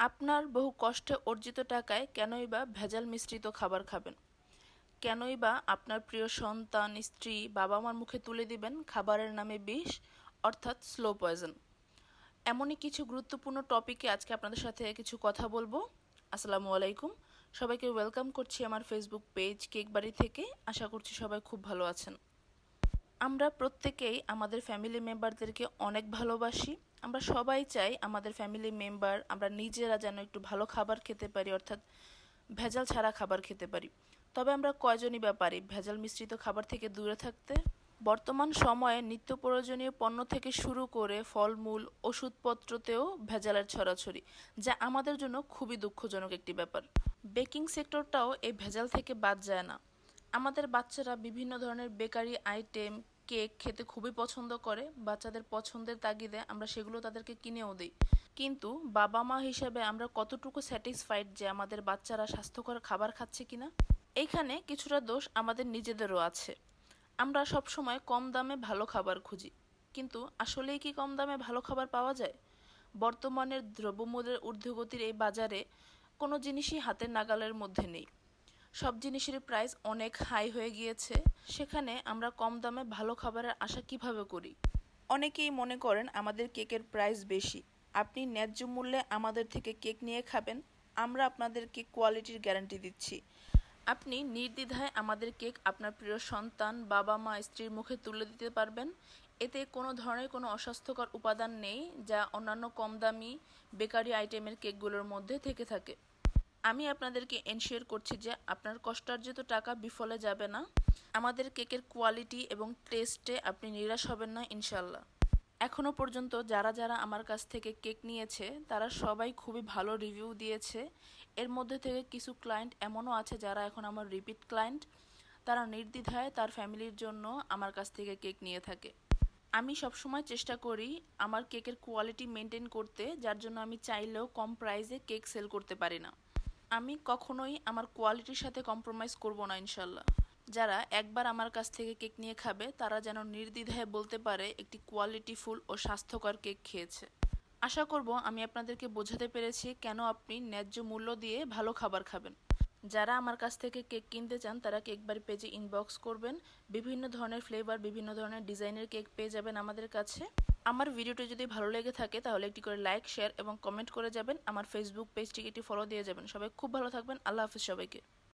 আপনার বহু কষ্টে অর্জিত টাকায় কেনই বা ভেজাল মিশ্রিত খাবার খাবেন? কেনই বা আপনার প্রিয় সন্তান, স্ত্রী বাবা মার মুখে তুলে দিবেন খাবারের নামে বিষ, অর্থাৎ স্লো পয়জন এমনই কিছু গুরুত্বপূর্ণ টপিকে আজকে আপনাদের সাথে কিছু কথা বলব। আসসালামু আলাইকুম। সবাইকে ওয়েলকাম করছি আমার ফেসবুক পেজ কেক বাড়ি থেকে। আশা করছি সবাই খুব ভালো আছেন। আমরা প্রত্যেকেই আমাদের ফ্যামিলি মেম্বারদেরকে অনেক ভালোবাসি। আমরা সবাই চাই আমাদের ফ্যামিলি মেম্বার আমরা নিজেরা যেন একটু ভালো খাবার খেতে পারি, অর্থাৎ ভেজাল ছাড়া খাবার খেতে পারি। তবে আমরা কয়জনই বা পারি? ভেজাল মিশ্রিত খাবার থেকে দূরে থাকতে? বর্তমান সময়ে নিত্য প্রয়োজনীয় পণ্য থেকে শুরু করে ফলমূল, ওষুধপত্রতেও ভেজালের ছড়াছড়ি, যা আমাদের জন্য খুবই দুঃখজনক একটি ব্যাপার। বেকিং সেক্টরটাও এই ভেজাল থেকে বাদ যায় না। আমাদের বাচ্চারা বিভিন্ন ধরনের বেকারি আইটেম কেক খেতে খুবই পছন্দ করে। বাচ্চাদের পছন্দের তাগিদে আমরা সেগুলো তাদেরকে কিনেও দিই। কিন্তু বাবা মা হিসেবে আমরা কতটুকু স্যাটিসফাইড যে আমাদের বাচ্চারা স্বাস্থ্যকর খাবার খাচ্ছে কিনা? এইখানে কিছুটা দোষ আমাদের নিজেদেরও আছে। আমরা সব সময় কম দামে ভালো খাবার খুঁজি। কিন্তু আসলেই কি কম দামে ভালো খাবার পাওয়া যায়? বর্তমানের দ্রব্যমূল্যের ঊর্ধ্বগতির এই বাজারে কোনো জিনিসই হাতের নাগালের মধ্যে নেই। সব জিনিসের প্রাইস অনেক হাই হয়ে গিয়েছে। সেখানে আমরা কম দামে ভালো খাবারের আশা কীভাবে করি? অনেকেই মনে করেন আমাদের কেকের প্রাইস বেশি। আপনি ন্যায্য মূল্যে আমাদের থেকে কেক নিয়ে খাবেন, আমরা আপনাদেরকে কোয়ালিটির গ্যারান্টি দিচ্ছি। আপনি নির্দ্বিধায় আমাদের কেক আপনার প্রিয় সন্তান, বাবা মা, স্ত্রীর মুখে তুলে দিতে পারবেন। এতে কোনো ধরনের কোনো অস্বাস্থ্যকর উপাদান নেই, যা অন্যান্য কম দামি, বেকারি আইটেমের কেকগুলোর মধ্যে থেকে থাকে। আমি আপনাদেরকে এনশিওর করছি যে আপনার কষ্টার্জিত টাকা বিফলে যাবে না। আমাদের কেকের কোয়ালিটি এবং টেস্টে আপনি নিরাশ হবেন না ইনশাল্লাহ এখনও পর্যন্ত যারা যারা আমার কাছ থেকে কেক নিয়েছে, তারা সবাই খুবই ভালো রিভিউ দিয়েছে। এর মধ্যে থেকে কিছু ক্লায়েন্ট এমনও আছে যারা এখন আমার রিপিট ক্লায়েন্ট তারা নির্দ্বিধায় তার ফ্যামিলির জন্য আমার কাছ থেকে কেক নিয়ে থাকে। আমি সবসময় চেষ্টা করি আমার কেকের কোয়ালিটি মেনটেন করতে, যার জন্য আমি চাইলেও কম প্রাইসে কেক সেল করতে পারি না। আমি কখনোই আমার কোয়ালিটির সাথে কম্প্রোমাইজ করব না, ইনশাল্লাহ। যারা একবার আমার কাছ থেকে কেক নিয়ে খাবে, তারা যেন নির্দ্বিধায় বলতে পারে একটি কোয়ালিটিফুল ও স্বাস্থ্যকর কেক খেয়েছে। আশা করব আমি আপনাদেরকে বোঝাতে পেরেছি কেন আপনি ন্যায্য মূল্য দিয়ে ভালো খাবার খাবেন। যারা আমার কাছ থেকে কেক কিনতে চান, তারা কেক বাড়ি পেজে ইনবক্স করবেন। বিভিন্ন ধরনের ফ্লেভার বিভিন্ন ধরনের ডিজাইনের কেক পেয়ে যাবেন আমাদের কাছে। আমার ভিডিওটি যদি ভালো লেগে থাকে, তাহলে একটি করে লাইক শেয়ার এবং কমেন্ট করে যাবেন। আমার ফেসবুক পেজটিকে একটি ফলো দিয়ে যাবেন। সবাই খুব ভালো থাকবেন। আল্লাহ হাফিজ সবাইকে।